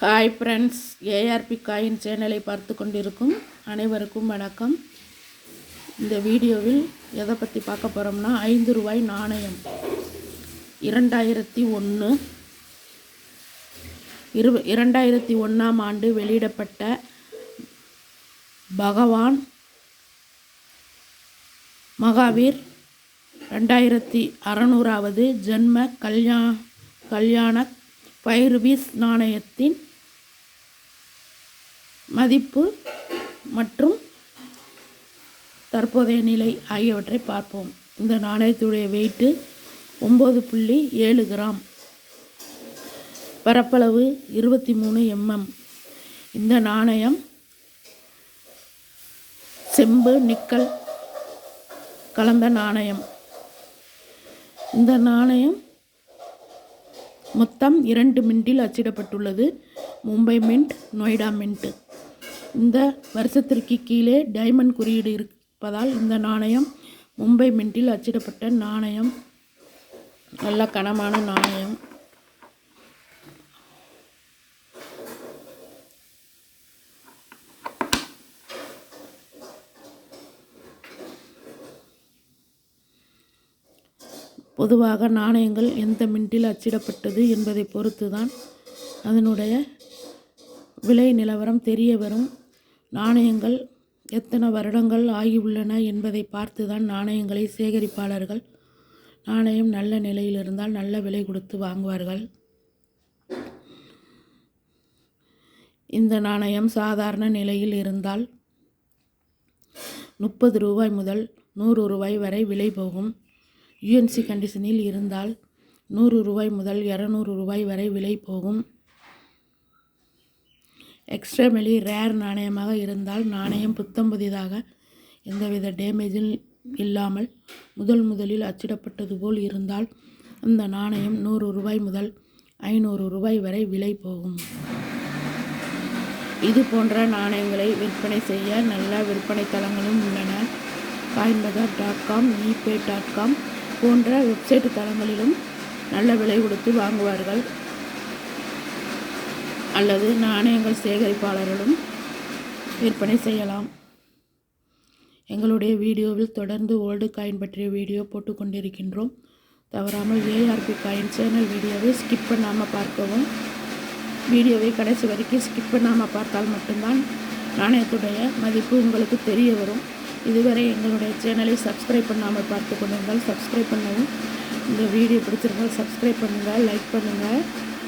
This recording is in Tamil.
ஹாய் ஃப்ரெண்ட்ஸ் ஏஆர்பி காயின் சேனலை பார்த்து கொண்டிருக்கும் அனைவருக்கும் வணக்கம். இந்த வீடியோவில் எதை பற்றி பார்க்க போகிறோம்னா ஐந்து ரூபாய் நாணயம். இரண்டாயிரத்தி ஒன்று இரு இரண்டாயிரத்தி ஒன்றாம் ஆண்டு வெளியிடப்பட்ட பகவான் மகாவீர் ரெண்டாயிரத்தி அறநூறாவது ஜென்ம கல்யா கல்யாண ஃபைவ் ருபீஸ் நாணயத்தின் மதிப்பு மற்றும் தற்போதைய நிலை ஆகியவற்றை பார்ப்போம். இந்த நாணயத்துடைய வெயிட்டு ஒம்பது புள்ளி ஏழு கிராம். பரப்பளவு இருபத்தி மூணு எம்எம் இந்த நாணயம் செம்பு நிக்கல் கலந்த நாணயம். இந்த நாணயம் மொத்தம் இரண்டு மின்ட்டில் அச்சிடப்பட்டுள்ளது. Mumbai mint Noida mint. இந்த வருஷத்திற்கு கீழே டைமண்ட் குறியீடு இருப்பதால் இந்த நாணயம் மும்பை மின்ட்டில் அச்சிடப்பட்ட நாணயம். நல்ல கனமான நாணயம். பொதுவாக நாணயங்கள் எந்த மின்ட்டில் அச்சிடப்பட்டது என்பதை பொறுத்து தான் அதனுடைய விலை நிலவரம் தெரிய வரும். நாணயங்கள் எத்தனை வருடங்கள் ஆகியுள்ளன என்பதை பார்த்து தான் நாணயங்களை சேகரிப்பாளர்கள் நாணயம் நல்ல நிலையில் இருந்தால் நல்ல விலை கொடுத்து வாங்குவார்கள். இந்த நாணயம் சாதாரண நிலையில் இருந்தால் முப்பது ரூபாய் முதல் நூறு ரூபாய் வரை விலை போகும். யூஎன்சி கண்டிஷனில் இருந்தால் நூறு ரூபாய் முதல் இரநூறு ரூபாய் வரை விலை போகும். எக்ஸ்ட்ரீம்லி ரேர் நாணயமாக இருந்தால் நாணயம் புத்தம் புதிதாக எந்தவித டேமேஜும் இல்லாமல் முதல் முதலில் அச்சிடப்பட்டது போல் இருந்தால் அந்த நாணயம் நூறு ரூபாய் முதல் ஐநூறு ரூபாய் வரை விலை போகும். இது போன்ற நாணயங்களை விற்பனை செய்ய நல்ல விற்பனை தளங்களும் உள்ளன. Coinbazaar dot com eBay dot com போன்ற வெப்சைட் தளங்களிலும் நல்ல விலை கொடுத்து வாங்குவார்கள். அல்லது நாணயங்கள் சேகரிப்பாளர்களும் விற்பனை செய்யலாம். எங்களுடைய வீடியோவில் தொடர்ந்து ஓல்டு காயின் பற்றிய வீடியோ போட்டுக்கொண்டிருக்கின்றோம் தவறாமல் ஏஆர்பி காயின் சேனல் வீடியோவை ஸ்கிப் பண்ணாமல் பார்க்கவும். வீடியோவை கடைசி வரைக்கும் ஸ்கிப் பண்ணாமல் பார்த்தால் மட்டும்தான் நாணயத்துடைய மதிப்பு உங்களுக்கு தெரிய வரும். இதுவரை எங்களுடைய சேனலை சப்ஸ்கிரைப் பண்ணாமல் பார்த்து கொண்டிருந்தால் சப்ஸ்கிரைப் பண்ணவும். இந்த வீடியோ பிடிச்சிருந்தால் சப்ஸ்கிரைப் பண்ணுங்கள் லைக் பண்ணுங்கள்